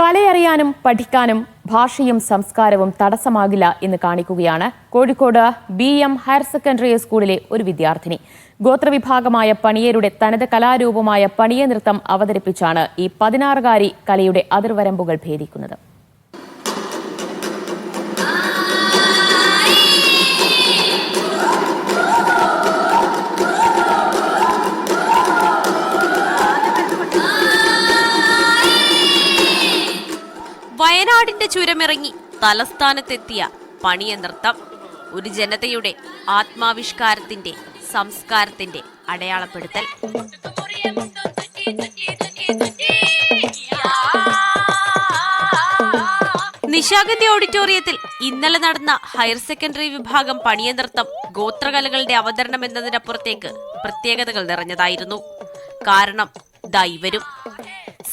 കലയറിയാനും പഠിക്കാനും ഭാഷയും സംസ്കാരവും തടസ്സമാകില്ല എന്ന് കാണിക്കുകയാണ് Kozhikode B M higher secondary സ്കൂളിലെ ഒരു വിദ്യാർത്ഥിനി. ഗോത്രവിഭാഗമായ പണിയരുടെ തനത് കലാരൂപമായ പണിയ നൃത്തം അവതരിപ്പിച്ചാണ് ഈ പതിനാറുകാരി കലയുടെ അതിർവരമ്പുകൾ ഭേദിക്കുന്നത്. വയനാടിന്റെ ചുരമിറങ്ങി തലസ്ഥാനത്തെത്തിയ പണിയ നൃത്തം ഒരു ജനതയുടെ ആത്മാവിഷ്കാരത്തിന്റെ സംസ്കാരത്തിന്റെ അടയാളപ്പെടുത്തൽ. നിശാഗന്ധി ഓഡിറ്റോറിയത്തിൽ ഇന്നലെ നടന്ന ഹയർ സെക്കൻഡറി വിഭാഗം പണിയ നൃത്തം ഗോത്രകലകളുടെ അവതരണം എന്നതിനപ്പുറത്തേക്ക് പ്രത്യേകതകൾ നിറഞ്ഞതായിരുന്നു. കാരണം ദൈവരും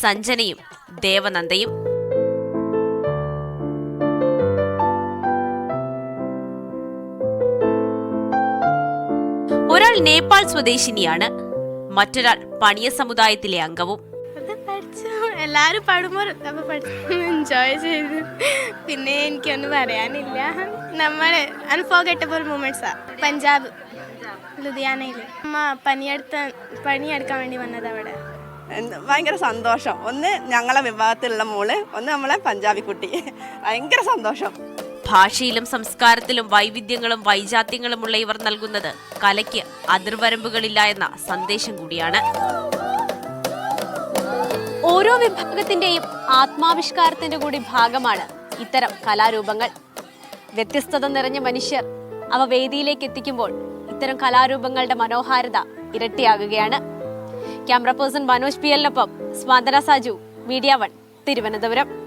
സഞ്ജനയും ദേവനന്ദയും നേപ്പാൾ സ്വദേശിനിയാണ്. മറ്റൊരാൾ പണിയ സമുദായത്തിലെ അംഗവും. എല്ലാരും പാടുമ്പോൾ എൻജോയ് ചെയ്തു. പിന്നെ എനിക്കൊന്നും പറയാനില്ല. നമ്മൾ അൺഫോർഗറ്റബിൾ മൂമെന്റ്സ് പഞ്ചാബ് ലുധിയാനയിൽ അമ്മ പണിയെടുത്ത പണിയെടുക്കാൻ വേണ്ടി വന്നത് അവിടെ? ഭയങ്കര സന്തോഷം. ഒന്ന് ഞങ്ങളെ വിഭാഗത്തിലുള്ള മോൾ ഒന്ന് നമ്മളെ പഞ്ചാബി കുട്ടി ഭയങ്കര സന്തോഷം. ഭാഷയിലും സംസ്കാരത്തിലും വൈവിധ്യങ്ങളും വൈജാത്യങ്ങളുമുള്ള ഇവർ നൽകുന്നത് കലയ്ക്ക് അതിർവരമ്പുകളില്ല എന്ന സന്ദേശം കൂടിയാണ്. ഓരോ വിഭാഗത്തിന്റെയും ആത്മാവിഷ്കാരത്തിന്റെ കൂടി ഭാഗമാണ് ഇത്തരം കലാരൂപങ്ങൾ. വ്യത്യസ്തത നിറഞ്ഞ മനുഷ്യർ അവ വേദിയിലേക്ക് എത്തിക്കുമ്പോൾ ഇത്തരം കലാരൂപങ്ങളുടെ മനോഹാരിത ഇരട്ടിയാകുകയാണ്. ക്യാമറ പേഴ്സൺ മനോജ് പി എല്ലിനൊപ്പം സ്വാന്തന സാജു മീഡിയ വൺ തിരുവനന്തപുരം.